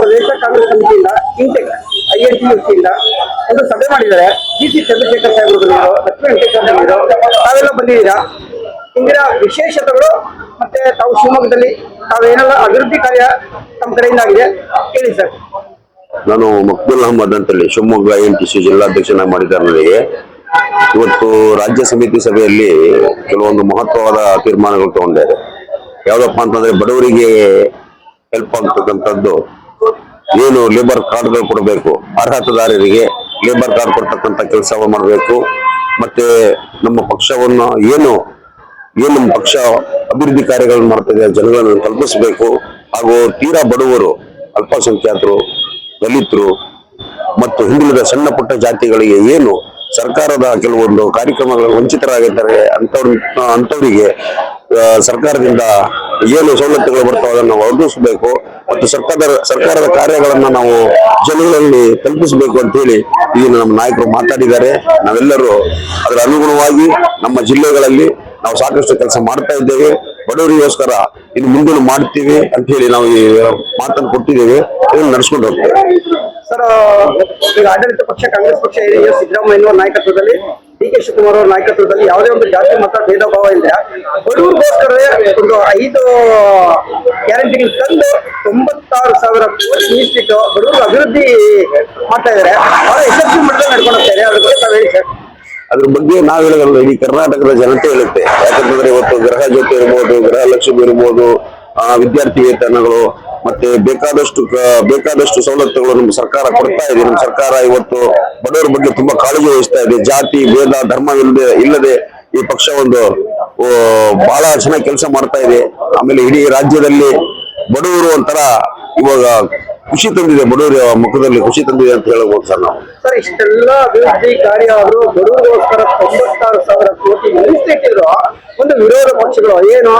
ಪ್ರದೇಶ ಕಾಂಗ್ರೆಸ್ ಸಮಿತಿಯಿಂದ intake I N T ಇಂದ ಒಂದು ಸಭೆ ಮಾಡಿದ್ದಾರೆ. ಜಿ ಸಿ ಚಂದ್ರಶೇಖರ್ ಬಂದಿದ್ರು, ಲಕ್ಷ್ಮೀ ವೆಂಕಟೇಶ್ವರ ತಾವೆಲ್ಲ ಬಂದಿದ್ದೀರಾ? ಇಂದಿನ ವಿಶೇಷತೆಗಳು ಮತ್ತೆ ತಾವು ಶಿವಮೊಗ್ಗದಲ್ಲಿ ತಾವೇನೆಲ್ಲ ಅಭಿವೃದ್ಧಿ ಕಾರ್ಯ ತಮ್ಮ ಕಡೆಯಿಂದ ಆಗಿದೆ. ಹೇಳಿ ಸರ್. ನಾನು ಮಕ್ಬುಲ್ ಅಹಮದ್ ಅಂತೇಳಿ ಶಿವಮೊಗ್ಗ ಎನ್ ಟಿ ಸಿ ಜಿಲ್ಲಾಧ್ಯಕ್ಷನಾಗಿ ಮಾಡಿದ್ದಾರೆ ಇವತ್ತು ರಾಜ್ಯ ಸಮಿತಿ ಸಭೆಯಲ್ಲಿ ಕೆಲವೊಂದು ಮಹತ್ವವಾದ ತೀರ್ಮಾನಗಳು ತಗೊಂಡಿದ್ದಾರೆ. ಯಾವ್ದಪ್ಪ ಅಂತಂದ್ರೆ ಬಡವರಿಗೆ ಹೆಲ್ಪ್ ಆಗ್ತಕ್ಕಂಥದ್ದು ಏನು ಲೇಬರ್ ಕಾರ್ಡ್ಗಳು ಕೊಡಬೇಕು. ಅರ್ಹತದಾರರಿಗೆ ಲೇಬರ್ ಕಾರ್ಡ್ ಕೊಡ್ತಕ್ಕಂಥ ಕೆಲಸ ಮಾಡಬೇಕು. ಮತ್ತೆ ನಮ್ಮ ಪಕ್ಷವನ್ನು ಏನು ಏನು ನಮ್ಮ ಪಕ್ಷ ಅಭಿವೃದ್ಧಿ ಕಾರ್ಯಗಳನ್ನು ಮಾಡ್ತಿದೆ ಜನಗಳನ್ನು ತಲುಪಿಸಬೇಕು. ಹಾಗೂ ತೀರಾ ಬಡವರು, ಅಲ್ಪಸಂಖ್ಯಾತರು, ದಲಿತರು ಮತ್ತು ಹಿಂದುಳಿದ ಸಣ್ಣ ಪುಟ್ಟ ಜಾತಿಗಳಿಗೆ ಏನು ಸರ್ಕಾರದ ಕೆಲವೊಂದು ಕಾರ್ಯಕ್ರಮಗಳು ವಂಚಿತರಾಗಿದ್ದಾರೆ ಅಂತವ್ರ, ಅಂತವರಿಗೆ ಸರ್ಕಾರದಿಂದ ಏನು ಸವಲತ್ತುಗಳು ಬರ್ತಾವೆ ಅದನ್ನು ನಾವು ಒದಗಿಸಬೇಕು ಮತ್ತು ಸರ್ಕಾರದ ಸರ್ಕಾರದ ಕಾರ್ಯಗಳನ್ನು ನಾವು ಜನಗಳಲ್ಲಿ ತಲುಪಿಸಬೇಕು ಅಂತ ಹೇಳಿ ಈಗ ನಮ್ಮ ನಾಯಕರು ಮಾತಾಡಿದ್ದಾರೆ. ನಾವೆಲ್ಲರೂ ಅದರ ಅನುಗುಣವಾಗಿ ನಮ್ಮ ಜಿಲ್ಲೆಗಳಲ್ಲಿ ನಾವು ಸಾಕಷ್ಟು ಕೆಲಸ ಮಾಡ್ತಾ ಇದ್ದೇವೆ. ಬಡವರಿಗೋಸ್ಕರ ಇನ್ನು ಮುಂದೆ ಮಾಡ್ತೀವಿ ಅಂತ ಹೇಳಿ ನಾವು ಈ ಮಾತನ್ನು ಕೊಟ್ಟಿದ್ದೇವೆ. ಇದನ್ನು ನಡೆಸ್ಕೊಂಡು ಹೋಗ್ತೇವೆ. ಸರ್, ಈಗ ಆಡಳಿತ ಪಕ್ಷ, ಕಾಂಗ್ರೆಸ್ ಪಕ್ಷ ಸಿದ್ದರಾಮಯ್ಯ ನಾಯಕತ್ವದಲ್ಲಿ ಡಿ ಕೆ ಶಿವಕುಮಾರ್ ಅವರ ನಾಯಕತ್ವದಲ್ಲಿ ಯಾವುದೇ ಒಂದು ಜಾತಿ ಮತ ಭೇದ ಭಾವ ಇಲ್ಲ. ಬಡವರಿಗೋಸ್ಕರ ಒಂದು ಐದು ಗ್ಯಾರಂಟಿಗಳು ತಂದು ತೊಂಬತ್ತಾರು ಸಾವಿರ ಕೋಟಿ ಮೀಸಲಿಟ್ಟು ಬಡವರು ಅಭಿವೃದ್ಧಿ ಮಾಡ್ತಾ ಇದಾರೆ. ಬಹಳ ಯಶಸ್ವಿ ಮಟ್ಟದಲ್ಲಿ ನಡ್ಕೊಂಡು ಹೋಗ್ತಾ ಇದೆ. ಅದ್ರ ಬಗ್ಗೆ ತಾವು ಹೇಳಿ ಸರ್. ಅದ್ರ ಬಗ್ಗೆ ನಾವು ಹೇಳೋದಲ್ಲ, ಇಡೀ ಕರ್ನಾಟಕದ ಜನತೆ ಹೇಳುತ್ತೆ. ಯಾಕಂತಂದ್ರೆ ಇವತ್ತು ಗ್ರಹ ಜ್ಯೋತಿ ಇರ್ಬೋದು, ಗ್ರಹ ಲಕ್ಷ್ಮಿ ಇರ್ಬೋದು ವಿದ್ಯಾರ್ಥಿ ವೇತನಗಳು ಮತ್ತೆ ಬೇಕಾದಷ್ಟು ಬೇಕಾದಷ್ಟು ಸವಲತ್ತುಗಳು ನಮ್ಮ ಸರ್ಕಾರ ಕೊಡ್ತಾ ಇದೆ. ನಮ್ಮ ಸರ್ಕಾರ ಇವತ್ತು ಬಡವರ ಬಗ್ಗೆ ತುಂಬಾ ಕಾಳಜಿ ವಹಿಸ್ತಾ ಇದೆ. ಜಾತಿ, ಭೇದ, ಧರ್ಮ ಇಲ್ಲದೆ ಇಲ್ಲದೆ ಈ ಪಕ್ಷ ಒಂದು ಬಹಳ ಚೆನ್ನಾಗಿ ಕೆಲಸ ಮಾಡ್ತಾ ಇದೆ. ಆಮೇಲೆ ಇಡೀ ರಾಜ್ಯದಲ್ಲಿ ಬಡವರು ಒಂಥರ ಇವಾಗ ಖುಷಿ ತಂದಿದೆ. ಬಡವರ ಮುಖದಲ್ಲಿ ಖುಷಿ ತಂದಿದೆ ಅಂತ ಹೇಳಬಹುದು ಸರ್ ನಾವು. ಸರ್, ಇಷ್ಟೆಲ್ಲ ಅಭಿವೃದ್ಧಿ ಕಾರ್ಯ ಅವರು ಬಡವರಿಗೋಸ್ಕರ ತೊಂಬತ್ತಾರು ಸಾವಿರ ಕೋಟಿ ಮೀಸಲಿಟ್ಟಿದ್ರು ವಿರೋಧ ಪಕ್ಷಗಳು ಏನು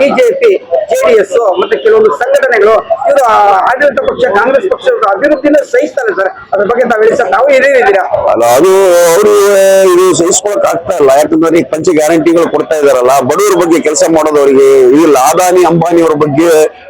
ಬಿಜೆಪಿ ಜೆಡಿಎಸ್ ಮತ್ತೆ ಕೆಲವೊಂದು ಸಂಘಟನೆಗಳು ಇವರು ಆಡಳಿತ ಪಕ್ಷ, ಕಾಂಗ್ರೆಸ್ ಪಕ್ಷದ ಅಭಿವೃದ್ಧಿನ ಸಹಿಸ್ತಾರೆ ಸರ್. ಅದ್ರ ಬಗ್ಗೆ ತಾವು ಹೇಳಿ ಸರ್. ನಾವು ಏನೇನಿದ್ದೀರಾ ಅಲ್ಲ, ಅದು ಅವರು ಇದು ಸಹಿಸ್ಕೊಳಕ್ ಆಗ್ತಾ ಇಲ್ಲ. ಯಾಕಂದ್ರೆ ಪಂಚ ಗ್ಯಾರಂಟಿಗಳು ಕೊಡ್ತಾ ಇದಾರಲ್ಲ. ಬಡವರ ಬಗ್ಗೆ ಕೆಲಸ ಮಾಡೋದು ಅವರಿಗೆ ಇಲ್ಲ ಅದಾನಿ, ಅಂಬಾನಿ ಅವರ ಬಗ್ಗೆ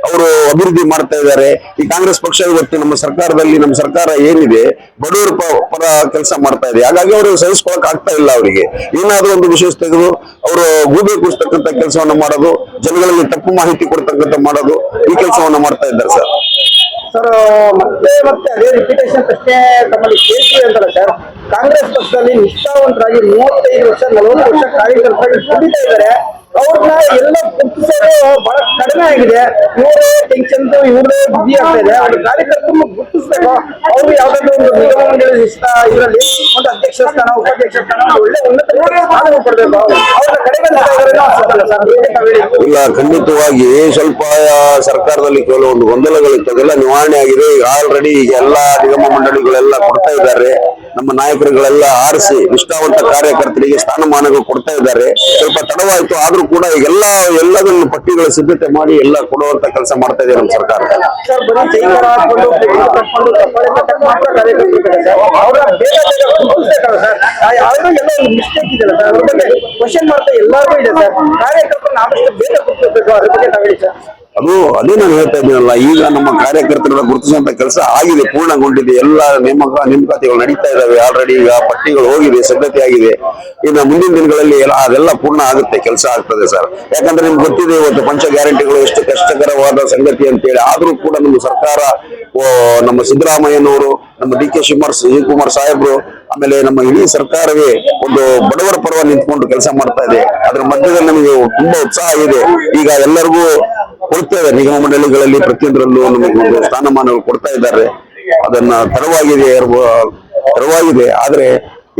ಅವರು ಅಭಿವೃದ್ಧಿ ಮಾಡ್ತಾ ಇದ್ದಾರೆ. ಈ ಕಾಂಗ್ರೆಸ್ ಪಕ್ಷ ಇವತ್ತು ನಮ್ಮ ಸರ್ಕಾರದಲ್ಲಿ, ನಮ್ಮ ಸರ್ಕಾರ ಏನಿದೆ, ಬಡವರ ಪರ ಕೆಲಸ ಮಾಡ್ತಾ ಇದೆ. ಹಾಗಾಗಿ ಅವರು ಸಹಿಸ್ಕೊಳಕ್ ಆಗ್ತಾ ಇಲ್ಲ ಅವರಿಗೆ. ಏನಾದ್ರೂ ಒಂದು ವಿಶೇಷ ತೆಗೆದು ಅವರು ಗೂಬೆ ಕೂರಿಸ್ತಕ್ಕಂಥ ಕೆಲಸವನ್ನ ಮಾಡೋದು, ಜನಗಳಿಗೆ ತಪ್ಪು ಮಾಹಿತಿ ಕೊಡ್ತಕ್ಕಂತ ಮಾಡೋದು ಈ ಕೆಲಸವನ್ನ ಮಾಡ್ತಾ ಇದ್ದಾರೆ ಸರ್. ಸರ್, ಮತ್ತೆ ಮತ್ತೆ ಅದೇ ರಿಪಿಟೇಷನ್ ಪ್ರಶ್ನೆ ತಮ್ಮಲ್ಲಿ ಕೇಳ್ತೀವಿ ಅಂತಲ್ಲ ಸರ್. ಕಾಂಗ್ರೆಸ್ ಪಕ್ಷದಲ್ಲಿ ನಿಷ್ಠಾವಂತರಾಗಿ ಮೂವತ್ತೈದು ವರ್ಷ, ನಲವತ್ತು ವರ್ಷ ಕಾರ್ಯಕರ್ತರಾಗಿ ದುಡಿತಾ ಇದ್ದಾರೆ. ಅವ್ರನ್ನ ಎಲ್ಲ ಗುರುತಿಸೋದು ಬಹಳ ಕಡಿಮೆ ಆಗಿದೆ. ಇವರೇ ಟೆನ್ಷನ್ ಇವರೇ ಬುದ್ಧಿ ಆಗ್ತಾ ಇದೆ. ಅವ್ರ ಕಾರ್ಯಕರ್ತರನ್ನು ಗುರುತಿಸ್ಬೇಕು. ಅವ್ರು ಯಾವ್ದಾದ್ರು ಒಂದು ನಿಗಮ ಮಂಡಳಿ ಇಷ್ಟ, ಇದರಲ್ಲಿ ಒಂದು ಅಧ್ಯಕ್ಷ ಸ್ಥಾನ, ಉಪಾಧ್ಯಕ್ಷ ಸ್ಥಾನ ಒಳ್ಳೆ ಉನ್ನತ ಸ್ಥಾನ ಕೊಡ್ಬೇಕು. ಅವ್ರ ಕಡಿಮೆ. ಇಲ್ಲ, ಖಂಡಿತವಾಗಿ ಸ್ವಲ್ಪ ಸರ್ಕಾರದಲ್ಲಿ ಕೆಲವೊಂದು ಗೊಂದಲಗಳಿತ್ತು ಅದೆಲ್ಲ ನಿವಾರಣೆ ಆಗಿದೆ. ಈಗ ಆಲ್ರೆಡಿ ಈಗ ಎಲ್ಲಾ ನಿಗಮ ಮಂಡಳಿಗಳೆಲ್ಲ ಕೊಡ್ತಾ ಇದ್ದಾರೆ. ನಮ್ಮ ನಾಯಕರುಗಳೆಲ್ಲ ಆರಿಸಿ ನಿಷ್ಠಾವಂತ ಕಾರ್ಯಕರ್ತರಿಗೆ ಸ್ಥಾನಮಾನಗಳು ಕೊಡ್ತಾ ಇದ್ದಾರೆ. ಸ್ವಲ್ಪ ತಡವಾಯಿತು, ಆದ್ರೂ ಕೂಡ ಎಲ್ಲ ಎಲ್ಲದನ್ನು ಪಟ್ಟಿಗಳ ಸಿದ್ಧತೆ ಮಾಡಿ ಎಲ್ಲ ಕೊಡುವಂತ ಕೆಲಸ ಮಾಡ್ತಾ ಇದೆ ನಮ್ಮ ಸರ್ಕಾರ. ಕ್ವಶನ್ ಮಾಡ್ತಾ ಎಲ್ಲರಿಗೂ ಇದೆ ಸರ್. ಕಾರ್ಯಕರ್ತರನ್ನ ಆದಷ್ಟು ಬೇಗ ಗುರುತಿಸ್ಬೇಕು ಅದ್ರ ಬಗ್ಗೆ ನಾವು ಹೇಳಿ ಸರ್. ಅದು ಅದೇ ನಾನು ಹೇಳ್ತಾ ಇದ್ದೀನಲ್ಲ, ಈಗ ನಮ್ಮ ಕಾರ್ಯಕರ್ತರನ್ನ ಗುರುತಿಸುವಂತ ಕೆಲಸ ಆಗಿದೆ, ಪೂರ್ಣಗೊಂಡಿದೆ. ಎಲ್ಲ ನೇಮಕ ನೇಮಕಾತಿಗಳು ನಡೀತಾ ಇದಾವೆ ಆಲ್ರೆಡಿ ಈಗ ಪಟ್ಟಿಗಳು ಹೋಗಿದೆ, ಸಿದ್ಧತೆ ಆಗಿದೆ. ಇನ್ನು ಮುಂದಿನ ದಿನಗಳಲ್ಲಿ ಅದೆಲ್ಲ ಪೂರ್ಣ ಆಗುತ್ತೆ, ಕೆಲಸ ಆಗ್ತದೆ ಸರ್ ಯಾಕಂದ್ರೆ ನಿಮ್ಗೆ ಗೊತ್ತಿದೆ, ಇವತ್ತು ಪಂಚ ಗ್ಯಾರಂಟಿಗಳು ಎಷ್ಟು ಕಷ್ಟಕರವಾದ ಸಂಗತಿ ಅಂತೇಳಿ. ಆದ್ರೂ ಕೂಡ ನಮ್ಮ ಸರ್ಕಾರ ನಮ್ಮ ಸಿದ್ದರಾಮಯ್ಯನವರು, ನಮ್ಮ ಡಿ ಕೆ ಶಿವಕುಮಾರ್ ಶಿವಕುಮಾರ್ ಸಾಹೇಬ್ರು, ಆಮೇಲೆ ನಮ್ಮ ಇಡೀ ಸರ್ಕಾರವೇ ಒಂದು ಬಡವರ ಪರವಾಗಿ ನಿಂತ್ಕೊಂಡು ಕೆಲಸ ಮಾಡ್ತಾ ಇದೆ. ಅದ್ರ ಮಧ್ಯದಲ್ಲಿ ನಮಗೆ ತುಂಬಾ ಉತ್ಸಾಹ ಇದೆ. ಈಗ ಎಲ್ಲರಿಗೂ ಕೊಡ್ತೇವೆ. ನಿಗಮ ಮಂಡಳಿಗಳಲ್ಲಿ ಪ್ರತಿಯೊಂದರಲ್ಲೂ ನಮಗೆ ಒಂದು ಸ್ಥಾನಮಾನಗಳು ಕೊಡ್ತಾ ಇದ್ದಾರೆ. ಅದನ್ನ ತರವಾಗಿದೆ ತರವಾಗಿದೆ. ಆದ್ರೆ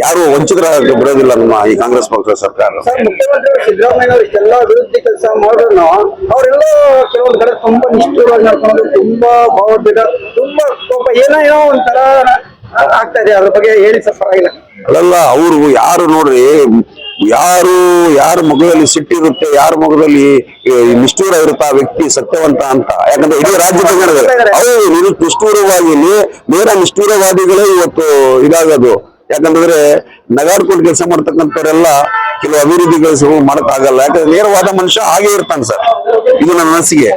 ಯಾರು ವಂಚಕರ ಬಿಡೋದಿಲ್ಲ ನಮ್ಮ ಈ ಕಾಂಗ್ರೆಸ್ ಪಕ್ಷದ ಸರ್ಕಾರ. ಅಭಿವೃದ್ಧಿ ಕೆಲಸ ಮಾಡಿದ್ರು ಅವರೆಲ್ಲ ಕೆಲವೊಂದು ಕಡೆ ತುಂಬಾ ನಿಷ್ಠುರವಾಗಿ ನಡ್ಕೊಂಡು ತುಂಬಾ ಭಾವೋದ್ವೇಗ ತುಂಬಾ ಕೋಪ ಏನೋ ಏನೋ ಒಂಥರ ಆಗ್ತಾ ಇದೆ. ಅದ್ರ ಬಗ್ಗೆ ಹೇಳಿ ಸರ್ ಪರವಾಗಿಲ್ಲ. ಅಲ್ಲಲ್ಲ ಅವರು ಯಾರು ನೋಡ್ರಿ ಯಾರು, ಯಾರ ಮಗದಲ್ಲಿ ಸಿಟ್ಟಿರುತ್ತೆ, ಯಾರ ಮಗುದಲ್ಲಿ ನಿಷ್ಠೂರ ಇರುತ್ತೆ ಆ ವ್ಯಕ್ತಿ ಸತ್ಯವಂತ ಅಂತ. ಯಾಕಂದ್ರೆ ಇಡೀ ಅವರು ಹೌದು ನಿಷ್ಠೂರವಾಗಿ ನೇರ ನಿಷ್ಠೂರವಾದಿಗಳೇ ಇವತ್ತು ಇದಾಗೋದು. ಯಾಕಂತಂದ್ರೆ ನಗಾಡ್ಕೊಂಡು ಕೆಲಸ ಮಾಡ್ತಕ್ಕಂಥವ್ರೆಲ್ಲ ಕೆಲವು ಅಭಿವೃದ್ಧಿ ಕೆಲಸಗಳು ಮಾಡಕ್ಕಾಗಲ್ಲ. ಯಾಕಂದ್ರೆ ನೇರವಾದ ಮನುಷ್ಯ ಹಾಗೆ ಇರ್ತಾನೆ ಸರ್. ಇದು ನನ್ನ ಮನಸ್ಸಿಗೆ